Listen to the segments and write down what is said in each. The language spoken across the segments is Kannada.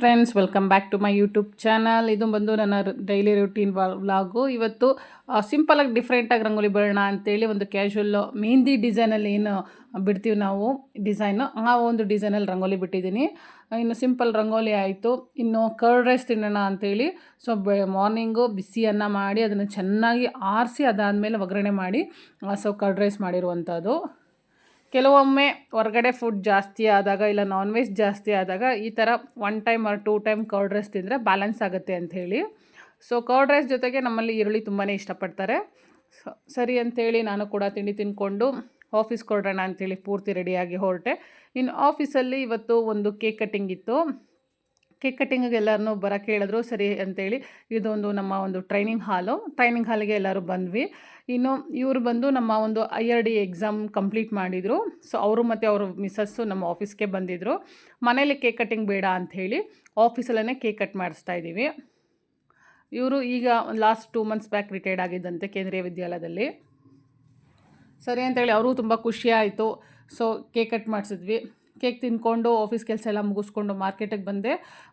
Friends, welcome back to my YouTube channel. ಇದು ಬಂದು ನನ್ನ ಡೈಲಿ ರುಟೀನ್ ವ್ಲಾಗು. ಇವತ್ತು ಸಿಂಪಲಾಗಿ ಡಿಫ್ರೆಂಟಾಗಿ ರಂಗೋಲಿ ಬರೋಣ ಅಂತೇಳಿ ಒಂದು ಕ್ಯಾಶುವಲ್ ಮೆಹಂದಿ ಡಿಸೈನಲ್ಲಿ ಏನು ಬಿಡ್ತೀವಿ ನಾವು ಡಿಸೈನು ಆ ಒಂದು ಡಿಸೈನಲ್ಲಿ ರಂಗೋಲಿ ಬಿಟ್ಟಿದ್ದೀನಿ. ಇನ್ನು ಸಿಂಪಲ್ ರಂಗೋಲಿ ಆಯಿತು. ಇನ್ನು ಕರ್ಡ್ ರೈಸ್ ತಿನ್ನೋಣ ಅಂತೇಳಿ. ಸೊ ಬೆ ಮಾರ್ನಿಂಗು ಬಿಸಿ ಅನ್ನ ಮಾಡಿ, ಅದನ್ನು ಚೆನ್ನಾಗಿ ಆರಿಸಿ ಅದಾದಮೇಲೆ ಒಗ್ಗರಣೆ ಮಾಡಿ ಸೊ ಕರ್ಡ್ ರೈಸ್ ಮಾಡಿರುವಂಥದ್ದು. ಕೆಲವೊಮ್ಮೆ ಹೊರಗಡೆ ಫುಡ್ ಜಾಸ್ತಿ ಆದಾಗ ಇಲ್ಲ ನಾನ್ ವೆಜ್ ಜಾಸ್ತಿ ಆದಾಗ ಈ ಥರ one time or two time curd rice ತಿಂದರೆ ಬ್ಯಾಲೆನ್ಸ್ ಆಗುತ್ತೆ ಅಂಥೇಳಿ ಸೊ ಕರ್ಡ್ ರೈಸ್ ಜೊತೆಗೆ ನಮ್ಮಲ್ಲಿ ಈರುಳ್ಳಿ ತುಂಬಾ ಇಷ್ಟಪಡ್ತಾರೆ. ಸರಿ ಅಂಥೇಳಿ ನಾನು ಕೂಡ ತಿಂಡಿ ತಿಂದ್ಕೊಂಡು ಆಫೀಸ್ಗೆ ಹೊರಡೋಣ ಅಂಥೇಳಿ ಪೂರ್ತಿ ರೆಡಿಯಾಗಿ ಹೊರಟೆ. ಇನ್ನು ಆಫೀಸಲ್ಲಿ ಇವತ್ತು ಒಂದು ಕೇಕ್ ಕಟ್ಟಿಂಗ್ ಇತ್ತು. ಕೇಕ್ ಕಟ್ಟಿಂಗಿಗೆ ಎಲ್ಲರನ್ನೂ ಬರೋಕ್ಕೆ ಹೇಳಿದ್ರು, ಸರಿ ಅಂತೇಳಿ. ಇದೊಂದು ನಮ್ಮ ಒಂದು ಟ್ರೈನಿಂಗ್ ಹಾಲು. ಟ್ರೈನಿಂಗ್ ಹಾಲಿಗೆ ಎಲ್ಲರೂ ಬಂದ್ವಿ. ಇನ್ನು ಇವರು ಬಂದು ನಮ್ಮ ಒಂದು I R D exam complete ಮಾಡಿದರು. ಸೊ, ಅವರು ಮತ್ತು ಅವರು ಮಿಸ್ಸಸ್ಸು ನಮ್ಮ ಆಫೀಸ್ಗೆ ಬಂದಿದ್ದರು ಮನೇಲಿ ಕೇಕ್ ಕಟ್ಟಿಂಗ್ ಬೇಡ ಅಂಥೇಳಿ ಆಫೀಸಲ್ಲೇ ಕೇಕ್ ಕಟ್ ಮಾಡಿಸ್ತಾ ಇದ್ದೀವಿ. ಇವರು ಈಗ last two months back retired ಆಗಿದ್ದಂತೆ ಕೇಂದ್ರೀಯ ವಿದ್ಯಾಲಯದಲ್ಲಿ. ಸರಿ ಅಂತೇಳಿ ಅವರು ತುಂಬ ಖುಷಿ ಆಯಿತು. ಸೊ, ಕೇಕ್ ಕಟ್ ಮಾಡಿಸಿದ್ವಿ. ಕೇಕ್ ತಿನ್ಕೊಂಡು ಆಫೀಸ್ ಕೆಲಸ ಎಲ್ಲ ಮುಗಿಸ್ಕೊಂಡು ಮಾರ್ಕೆಟಿಗೆ ಬಂದೆ.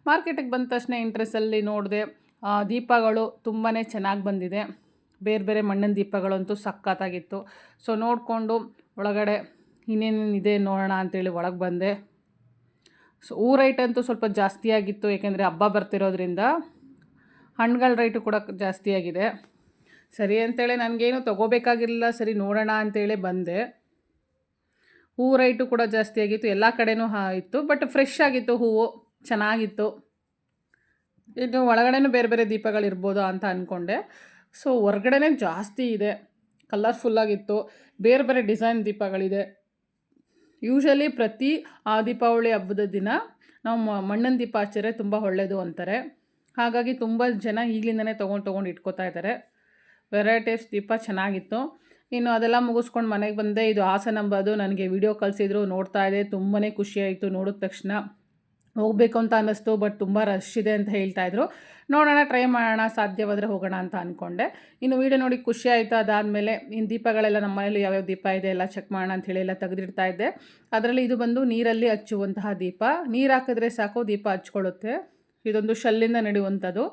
ಮಾರ್ಕೆಟಿಗೆ ಬಂದ ತಕ್ಷಣ ಇಂಟ್ರೆಸ್ಟಲ್ಲಿ ನೋಡಿದೆ ದೀಪಗಳು ತುಂಬಾ ಚೆನ್ನಾಗಿ ಬಂದಿದೆ. ಬೇರೆ ಬೇರೆ ಮಣ್ಣಿನ ದೀಪಗಳಂತೂ ಸಕ್ಕತ್ತಾಗಿತ್ತು ಸೊ ನೋಡಿಕೊಂಡು ಒಳಗಡೆ ಇನ್ನೇನೇನಿದೆ ನೋಡೋಣ ಅಂತೇಳಿ ಒಳಗೆ ಬಂದೆ. ಸೊ ಹೂ ರೈಟ್ ಅಂತೂ ಸ್ವಲ್ಪ ಜಾಸ್ತಿ ಆಗಿತ್ತು, ಏಕೆಂದರೆ ಹಬ್ಬ ಬರ್ತಿರೋದ್ರಿಂದ ಹಣ್ಣುಗಳ ರೈಟು ಕೂಡ ಜಾಸ್ತಿ ಆಗಿದೆ. ಸರಿ ಅಂತೇಳಿ ನನಗೇನು ತೊಗೋಬೇಕಾಗಿರಲಿಲ್ಲ, ಸರಿ ನೋಡೋಣ ಅಂತೇಳಿ ಬಂದೆ. ಹೂ ರೈಟು ಕೂಡ ಜಾಸ್ತಿ ಆಗಿತ್ತು, ಎಲ್ಲ ಕಡೆನೂ ಇತ್ತು ಬಟ್ ಫ್ರೆಶ್ ಆಗಿತ್ತು ಹೂವು, ಚೆನ್ನಾಗಿತ್ತು. ಇದು ಒಳಗಡೆನೂ ಬೇರೆ ಬೇರೆ ದೀಪಗಳಿರ್ಬೋದು ಅಂತ ಅಂದ್ಕೊಂಡೆ ಸೊ ಹೊರ್ಗಡೆನೇ ಜಾಸ್ತಿ ಇದೆ ಕಲರ್ಫುಲ್ಲಾಗಿತ್ತು ಬೇರೆ ಬೇರೆ ಡಿಸೈನ್ ದೀಪಗಳಿದೆ. ಯೂಶಲಿ ಪ್ರತಿ ಆ ದೀಪಾವಳಿ ಹಬ್ಬದ ದಿನ ನಾವು ಮಣ್ಣಿನ ದೀಪ ಹಚ್ಚಿದ್ರೆ ತುಂಬ ಒಳ್ಳೆಯದು ಅಂತಾರೆ. ಹಾಗಾಗಿ ತುಂಬ ಜನ ಈಗಲಿಂದನೇ ತೊಗೊಂಡು ತೊಗೊಂಡು ಇಟ್ಕೋತಾ ಇದ್ದಾರೆ. ವೆರೈಟೀಸ್ ದೀಪ ಚೆನ್ನಾಗಿತ್ತು. ಇನ್ನು ಅದೆಲ್ಲ ಮುಗಿಸ್ಕೊಂಡು ಮನೆಗೆ ಬಂದೆ. ಇದು ಹಾಸನ ಅಂಬೋದು ನನಗೆ ವಿಡಿಯೋ ಕಳಿಸಿದ್ರು, ನೋಡ್ತಾ ಇದೆ ತುಂಬಾ ಖುಷಿಯಾಯಿತು ನೋಡಿದ ತಕ್ಷಣ. ಹೋಗಬೇಕು ಅಂತ ಅನ್ನಿಸ್ತು ಬಟ್ ತುಂಬ ರಶ್ ಇದೆ ಅಂತ ಹೇಳ್ತಾ ಇದ್ರು. ನೋಡೋಣ ಟ್ರೈ ಮಾಡೋಣ, ಸಾಧ್ಯವಾದರೆ ಹೋಗೋಣ ಅಂತ ಅಂದ್ಕೊಂಡೆ ಇನ್ನು ವೀಡಿಯೋ ನೋಡಿ ಖುಷಿ ಆಯಿತು ಅದಾದಮೇಲೆ ಇನ್ನು ದೀಪಗಳೆಲ್ಲ ನಮ್ಮ ಮನೇಲಿ ಯಾವ್ಯಾವ ದೀಪ ಇದೆ, ಎಲ್ಲ ಚೆಕ್ ಮಾಡೋಣ ಅಂಥೇಳಿ ಎಲ್ಲ ತೆಗೆದಿಡ್ತಾ ಇದ್ದೆ. ಅದರಲ್ಲಿ ಇದು ಬಂದು ನೀರಲ್ಲಿ ಹಚ್ಚುವಂತಹ ದೀಪ. ನೀರು ಹಾಕಿದ್ರೆ ಸಾಕು, ದೀಪ ಹಚ್ಕೊಳ್ಳುತ್ತೆ. ಇದೊಂದು ಶಲ್ಲಿಂದ ನಡೆಯುವಂಥದ್ದು.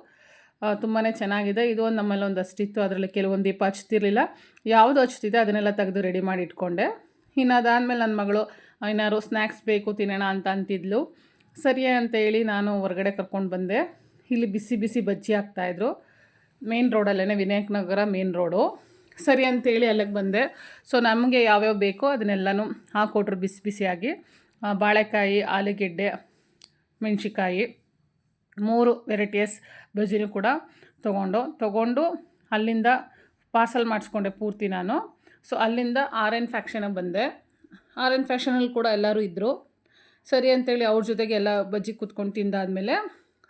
ತುಂಬಾ ಚೆನ್ನಾಗಿದೆ. ಇದು ಒಂದು ನಮ್ಮಲ್ಲಿ ಒಂದು ಅಷ್ಟಿತ್ತು ಅದರಲ್ಲಿ ಕೆಲವೊಂದು ದೀಪ ಹಚ್ತಿರ್ಲಿಲ್ಲ ಯಾವುದು ಹಚ್ತಿದೆ ಅದನ್ನೆಲ್ಲ ತೆಗೆದು ರೆಡಿ ಮಾಡಿ ಇಟ್ಕೊಂಡೆ. ಇನ್ನು ಅದಾದಮೇಲೆ ನನ್ನ ಮಗಳು ಏನಾದ್ರು ಸ್ನ್ಯಾಕ್ಸ್ ಬೇಕು, ತಿನ್ನೋಣ ಅಂತ ಅಂತಿದ್ಲು. ಸರಿ ಅಂತೇಳಿ ನಾನು ಹೊರಗಡೆ ಕರ್ಕೊಂಡು ಬಂದೆ. ಇಲ್ಲಿ ಬಿಸಿ ಬಿಸಿ ಬಜ್ಜಿ ಹಾಕ್ತಾಯಿದ್ರು ಮೇನ್ ರೋಡಲ್ಲೇ ವಿನಾಯಕ್ ನಗರ ಮೇನ್ ರೋಡು ಸರಿ ಅಂತೇಳಿ ಅಲ್ಲಿಗೆ ಬಂದೆ. ಸೊ ನಮಗೆ ಯಾವ್ಯಾವ ಬೇಕೋ ಅದನ್ನೆಲ್ಲನೂ ಹಾಕ್ಕೊಟ್ರು ಬಿಸಿ ಬಿಸಿಯಾಗಿ. ಬಾಳೆಕಾಯಿ, ಆಲೂಗೆಡ್ಡೆ ಮೆಣಸಿಕಾಯಿ ಮೂರು ವೆರೈಟೀಸ್ ಬಜ್ಜಿನೂ ಕೂಡ ತೊಗೊಂಡು ತೊಗೊಂಡು ಅಲ್ಲಿಂದ ಪಾರ್ಸಲ್ ಮಾಡಿಸ್ಕೊಂಡೆ ಪೂರ್ತಿ ನಾನು. ಸೊ ಅಲ್ಲಿಂದ ಆರ್ ಎನ್ ಫ್ಯಾಕ್ಷನಿಗೆ ಬಂದೆ. ಆರ್ ಎನ್ ಫ್ಯಾಕ್ಷನಲ್ಲಿ ಕೂಡ ಎಲ್ಲರೂ ಇದ್ದರು ಸರಿ ಅಂತೇಳಿ ಅವ್ರ ಜೊತೆಗೆ ಎಲ್ಲ ಬಜ್ಜಿ ಕೂತ್ಕೊಂಡು ತಿಂದಾದಮೇಲೆ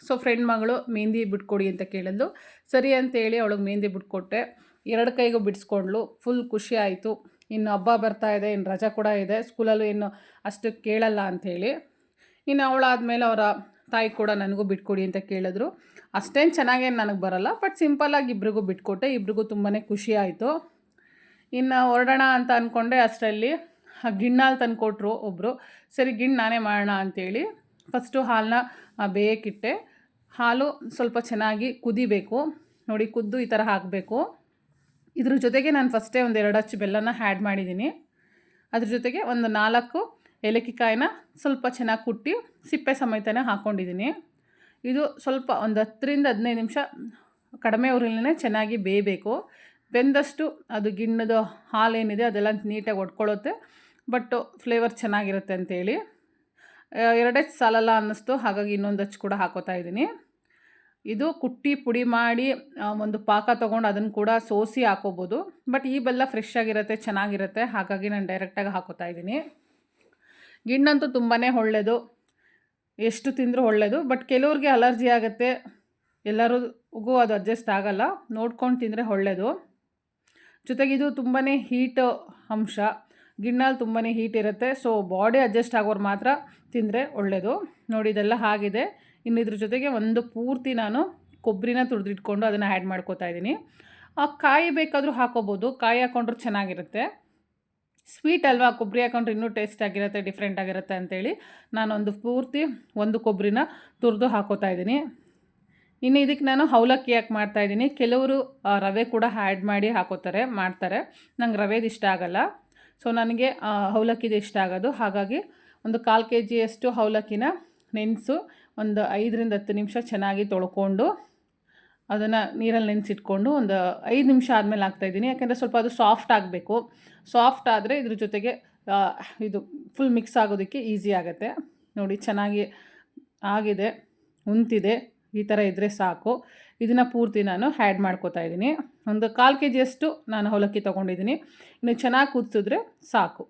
ಸೊ ಫ್ರೆಂಡ್ ಮಗಳು ಮೆಹಂದಿ ಬಿಟ್ಕೊಡಿ ಅಂತ ಕೇಳಿದ್ಲು. ಸರಿ ಅಂತೇಳಿ ಅವಳಿಗೆ ಮೆಹಂದಿ ಬಿಟ್ಕೊಟ್ಟೆ. ಎರಡು ಕೈಗೂ ಬಿಡಿಸ್ಕೊಂಡ್ಳು. ಫುಲ್ ಖುಷಿ ಆಯಿತು. ಇನ್ನು ಹಬ್ಬ ಬರ್ತಾ ಇದೆ, ಇನ್ನು ರಜಾ ಕೂಡ ಇದೆ. ಸ್ಕೂಲಲ್ಲೂ ಇನ್ನು ಅಷ್ಟು ಕೇಳಲ್ಲ ಅಂಥೇಳಿ. ಇನ್ನು ಅವಳಾದಮೇಲೆ ಅವರ ತಾಯಿ ಕೂಡ ನನಗೂ ಬಿಟ್ಕೊಡಿ ಅಂತ ಕೇಳಿದ್ರು. ಅಷ್ಟೇನು ಚೆನ್ನಾಗೇನು ನನಗೆ ಬರಲ್ಲ ಬಟ್ ಸಿಂಪಲ್ಲಾಗಿ ಇಬ್ರಿಗೂ ಬಿಟ್ಕೊಟ್ಟೆ. ಇಬ್ರಿಗೂ ತುಂಬಾ ಖುಷಿ ಆಯಿತು. ಇನ್ನು ಹೊರಡೋಣ ಅಂತ ಅಂದ್ಕೊಂಡೆ ಅಷ್ಟರಲ್ಲಿ. ಗಿಣ್ಣಾಲು ತಂದುಕೊಟ್ರು ಒಬ್ಬರು ಸರಿ, ಗಿಣ್ಣು ನಾನೇ ಮಾಡೋಣ ಅಂತೇಳಿ. ಫಸ್ಟು ಹಾಲನ್ನ ಬೇಯಕ್ಕಿಟ್ಟೆ ಹಾಲು ಸ್ವಲ್ಪ ಚೆನ್ನಾಗಿ ಕುದಿಬೇಕು. ನೋಡಿ, ಕುದ್ದು ಈ ಥರ ಹಾಕಬೇಕು. ಇದ್ರ ಜೊತೆಗೆ ನಾನು ಫಸ್ಟೇ ಒಂದು ಎರಡು ಹಚ್ಚು ಬೆಲ್ಲನ ಆ್ಯಡ್ ಮಾಡಿದ್ದೀನಿ ಅದ್ರ ಜೊತೆಗೆ ಒಂದು ನಾಲ್ಕು ಏಲಕ್ಕಿ ಕಾಯಿನ ಸ್ವಲ್ಪ ಚೆನ್ನಾಗಿ ಕುಟ್ಟಿ ಸಿಪ್ಪೆ ಸಮೇತನೇ ಹಾಕ್ಕೊಂಡಿದ್ದೀನಿ ಇದು ಸ್ವಲ್ಪ ಒಂದು ಹತ್ತರಿಂದ ಹದಿನೈದು ನಿಮಿಷ ಕಡಿಮೆ ಉರಿಲೇ ಚೆನ್ನಾಗಿ ಬೇಯಬೇಕು. ಬೆಂದಷ್ಟು ಅದು ಗಿಣ್ಣದ ಹಾಲೇನಿದೆ ಅದೆಲ್ಲ ನೀಟಾಗಿ ಒಡ್ಕೊಳ್ಳುತ್ತೆ. ಬಟ್ ಫ್ಲೇವರ್ ಚೆನ್ನಾಗಿರುತ್ತೆ ಅಂತೇಳಿ. ಎರಡೇ ಸಾಲಲ್ಲ ಅನ್ನಿಸ್ತು, ಹಾಗಾಗಿ ಇನ್ನೊಂದು ಹಚ್ಚು ಕೂಡ ಹಾಕೋತಾ ಇದ್ದೀನಿ. ಇದು ಕುಟ್ಟಿ ಪುಡಿ ಮಾಡಿ ಒಂದು ಪಾಕ ತೊಗೊಂಡು ಅದನ್ನು ಕೂಡ ಸೋಸಿ ಹಾಕೋಬೋದು. ಬಟ್ ಈ ಬೆಲ್ಲ ಫ್ರೆಶ್ ಆಗಿರುತ್ತೆ, ಚೆನ್ನಾಗಿರುತ್ತೆ, ಹಾಗಾಗಿ ನಾನು ಡೈರೆಕ್ಟಾಗಿ ಹಾಕೋತಾ ಇದ್ದೀನಿ. ಗಿಣ್ಣಂತೂ ತುಂಬಾ ಒಳ್ಳೆಯದು ಎಷ್ಟು ತಿಂದರೂ ಒಳ್ಳೆಯದು ಬಟ್ ಕೆಲವ್ರಿಗೆ ಅಲರ್ಜಿ ಆಗುತ್ತೆ. ಎಲ್ಲರಿಗೂ ಅದು ಅಡ್ಜಸ್ಟ್ ಆಗಲ್ಲ. ನೋಡ್ಕೊಂಡು ತಿಂದರೆ ಒಳ್ಳೆಯದು ಜೊತೆಗೆ ಇದು ತುಂಬಾ ಹೀಟ್ ಅಂಶ. ಗಿಣ್ಣಲ್ಲಿ ತುಂಬಾ ಹೀಟ್ ಇರುತ್ತೆ. ಸೊ, ಬಾಡಿ ಅಡ್ಜಸ್ಟ್ ಆಗೋರು ಮಾತ್ರ ತಿಂದರೆ ಒಳ್ಳೆಯದು ನೋಡಿ, ಇದೆಲ್ಲ ಆಗಿದೆ. ಇನ್ನು ಇದ್ರ ಜೊತೆಗೆ ಒಂದು ಪೂರ್ತಿ ನಾನು ಕೊಬ್ಬರಿನ ತುರಿದಿಟ್ಕೊಂಡು ಅದನ್ನು ಆ್ಯಡ್ ಮಾಡ್ಕೋತಾ ಇದ್ದೀನಿ. ಆ ಕಾಯಿ ಬೇಕಾದರೂ ಹಾಕೋಬೋದು. ಕಾಯಿ ಹಾಕ್ಕೊಂಡ್ರೆ ಚೆನ್ನಾಗಿರುತ್ತೆ. ಸ್ವೀಟ್ ಅಲ್ವಾ? ಕೊಬ್ಬರಿ ಹಾಕೊಂಡ್ರೆ ಇನ್ನೂ ಟೇಸ್ಟ್ ಆಗಿರುತ್ತೆ ಡಿಫ್ರೆಂಟ್ ಆಗಿರುತ್ತೆ ಅಂತೇಳಿ ನಾನೊಂದು ಪೂರ್ತಿ ಒಂದು ಕೊಬ್ಬರಿನ ತುರಿದು ಹಾಕೋತಾ ಇದ್ದೀನಿ. ಇನ್ನು ಇದಕ್ಕೆ ನಾನು ಅವಲಕ್ಕಿ ಯಾಕೆ ಮಾಡ್ತಾಯಿದ್ದೀನಿ ಕೆಲವರು ರವೆ ಕೂಡ ಆ್ಯಡ್ ಮಾಡಿ ಹಾಕೋತಾರೆ, ಮಾಡ್ತಾರೆ. ನಂಗೆ ರವೆದು ಇಷ್ಟ ಆಗಲ್ಲ. ಸೊ ನನಗೆ ಅವಲಕ್ಕಿದು ಇಷ್ಟ ಆಗೋದು. ಹಾಗಾಗಿ ಒಂದು ಕಾಲು ಕೆ ಜಿಯಷ್ಟು ಅವಲಕ್ಕಿನ ನೆನೆಸು, ಒಂದು ಐದರಿಂದ ಹತ್ತು ನಿಮಿಷ ಚೆನ್ನಾಗಿ ತೊಳ್ಕೊಂಡು ಅದನ್ನು ನೀರಲ್ಲಿ ನೆನೆಸಿಟ್ಕೊಂಡು ಒಂದು ಐದು ನಿಮಿಷ ಆದಮೇಲೆ ಹಾಕ್ತಾಯಿದ್ದೀನಿ ಯಾಕೆಂದರೆ ಸ್ವಲ್ಪ ಅದು ಸಾಫ್ಟ್ ಆಗಬೇಕು. ಸಾಫ್ಟ್ ಆದರೆ ಇದ್ರ ಜೊತೆಗೆ ಇದು ಫುಲ್ ಮಿಕ್ಸ್ ಆಗೋದಕ್ಕೆ ಈಸಿ ಆಗುತ್ತೆ. ನೋಡಿ, ಚೆನ್ನಾಗಿ ಆಗಿದೆ, ಉಂತಿದೆ. ಈ ಥರ ಇದ್ದರೆ ಸಾಕು. ಇದನ್ನು ಪೂರ್ತಿ ನಾನು ಹ್ಯಾಡ್ ಮಾಡ್ಕೋತಾ ಇದ್ದೀನಿ. ಒಂದು ಕಾಲು ಕೆ ಜಿಯಷ್ಟು ನಾನು ಅವಲಕ್ಕಿ ತೊಗೊಂಡಿದ್ದೀನಿ. ಇನ್ನು ಚೆನ್ನಾಗಿ ಕುದಿಸಿದ್ರೆ ಸಾಕು.